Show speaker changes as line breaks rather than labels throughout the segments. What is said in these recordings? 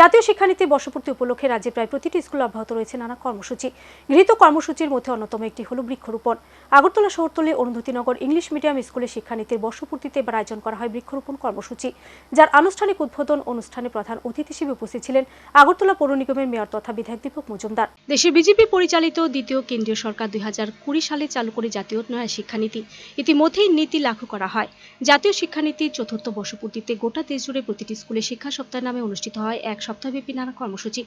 জাতীয় শিক্ষানীতি বর্ষপূর্তি উপলক্ষে রাজ্যে প্রায় প্রতিটি স্কুল অব্যাহত রয়েছে নানা কর্মসূচি গৃহীত কর্মসূচির মধ্যে অন্যতম একটি হল বৃক্ষরোপণ আগরতলা শহরতলে অরুন্ধতিনগর ইংলিশ মিডিয়াম স্কুলে শিক্ষানীতির বর্ষপূর্তিতে এবার আয়োজন করা হয় বৃক্ষরোপণ কর্মসূচি যার আনুষ্ঠানিক উদ্বোধন অনুষ্ঠানে প্রধান অতিথি হিসেবে উপস্থিত ছিলেন আগরতলা পৌর নিগমের মেয়র তথা বিধায়ক দীপক মজুমদার
দেশের বিজেপি পরিচালিত দ্বিতীয় কেন্দ্রীয় সরকার দুই সালে চালু করে জাতীয় উন্নয়ন শিক্ষানীতি ইতিমধ্যেই নীতি লাগু করা হয় জাতীয় শিক্ষানীতির চতুর্থ বর্ষপূর্তিতে গোটা দেশ জুড়ে প্রতিটি স্কুলে শিক্ষা সপ্তাহ নামে অনুষ্ঠিত হয় এক সপ্তাহব্যাপী নানা কর্মসূচি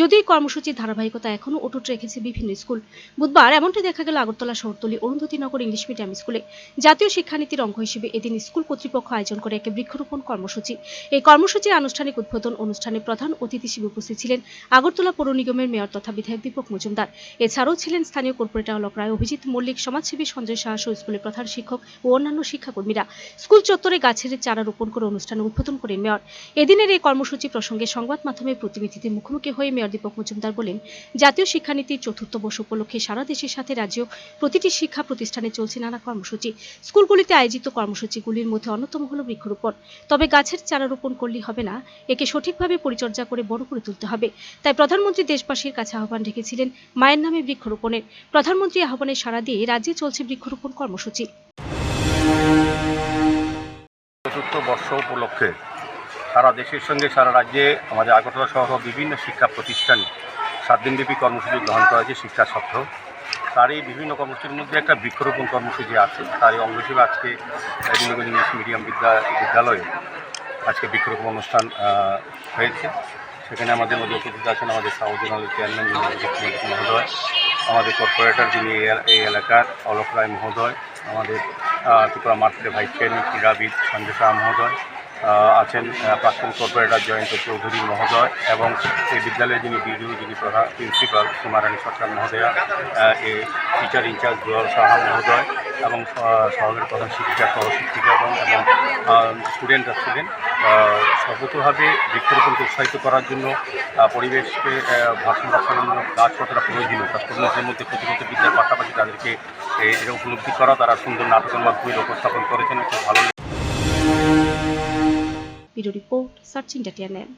যদিও কর্মসূচির ধারাবাহিকতা এখনও অটুট রেখেছে বিভিন্ন স্কুল বুধবার এমনটি দেখা গেল আগরতলা শহরতলী শহরতলি নগর ইংলিশ মিডিয়াম স্কুলে জাতীয় শিক্ষানীতির অঙ্গ হিসেবে এদিন স্কুল কর্তৃপক্ষ আয়োজন করে এক বৃক্ষরোপণ কর্মসূচি এই কর্মসূচির আনুষ্ঠানিক উদ্বোধন অনুষ্ঠানে প্রধান অতিথি হিসেবে উপস্থিত ছিলেন আগরতলা পৌর নিগমের মেয়র তথা বিধায়ক দীপক মজুমদার এছাড়াও ছিলেন স্থানীয় কর্পোরেটর অলক রায় অভিজিৎ মল্লিক সমাজসেবী সঞ্জয় সাহস স্কুলের প্রধান শিক্ষক ও অন্যান্য শিক্ষাকর্মীরা স্কুল চত্বরে গাছের চারা রোপণ করে অনুষ্ঠানে উদ্বোধন করেন মেয়র এদিনের এই কর্মসূচি প্রসঙ্গে সংবাদ সংবাদ মাধ্যমের প্রতিনিধিদের মুখোমুখি হয়ে মেয়র দীপক মজুমদার বলেন জাতীয় শিক্ষানীতির চতুর্থ বর্ষ উপলক্ষে সারা দেশের সাথে রাজ্য প্রতিটি শিক্ষা প্রতিষ্ঠানে চলছে নানা কর্মসূচি স্কুলগুলিতে আয়োজিত কর্মসূচিগুলির মধ্যে অন্যতম হল বৃক্ষরোপণ তবে গাছের চারা রোপণ করলেই হবে না একে সঠিকভাবে পরিচর্যা করে বড় করে তুলতে হবে তাই প্রধানমন্ত্রী দেশবাসীর কাছে আহ্বান রেখেছিলেন মায়ের নামে বৃক্ষরোপণের প্রধানমন্ত্রী আহ্বানে সারা দিয়ে রাজ্যে চলছে বৃক্ষরোপণ কর্মসূচি
চতুর্থ বর্ষ উপলক্ষে সারা দেশের সঙ্গে সারা রাজ্যে আমাদের আগরতলা সহ বিভিন্ন শিক্ষা প্রতিষ্ঠানে সাত দিনব্যাপী কর্মসূচি গ্রহণ করা হয়েছে শিক্ষা সত্র তার এই বিভিন্ন কর্মসূচির মধ্যে একটা বৃক্ষরোপণ কর্মসূচি আছে তারই অঙ্গ হিসেবে আজকে ইংলিশ মিডিয়াম বিদ্যা বিদ্যালয়ে আজকে বৃক্ষরোপণ অনুষ্ঠান হয়েছে সেখানে আমাদের মধ্যে উপস্থিত আছেন আমাদের সাউথ চেয়ারম্যান মহোদয় আমাদের কর্পোরেটর যিনি এই এলাকার অলোক রায় মহোদয় আমাদের ত্রিপুরা মার্কেটের ভাইস চেয়ারম্যান ক্রীড়াবিদ সঞ্জয় শাহ মহোদয় আছেন প্রাক্তন কর্পোরেটর জয়ন্ত চৌধুরী মহোদয় এবং এই বিদ্যালয়ের যিনি বিডিও যিনি প্রধান প্রিন্সিপাল কুমারানী সরকার মহোদয়া এই টিচার ইনচার্জ জোয়াল সাহা মহোদয় এবং শহরের প্রধান শিক্ষিকা সহ শিক্ষিকা এবং স্টুডেন্টরা ছিলেন সর্বতভাবে বৃক্ষরোপণকে উৎসাহিত করার জন্য পরিবেশকে ভাষণ রক্ষার জন্য গাছ কতটা প্রয়োজন তার মধ্যে প্রতিগত বিদ্যার পাশাপাশি তাদেরকে এটা উপলব্ধি করা তারা সুন্দর নাটকের মাধ্যমে উপস্থাপন করেছেন খুব ভালো
ভিডিওটি পোস্ট সার্চিং ডেটিয়া নেন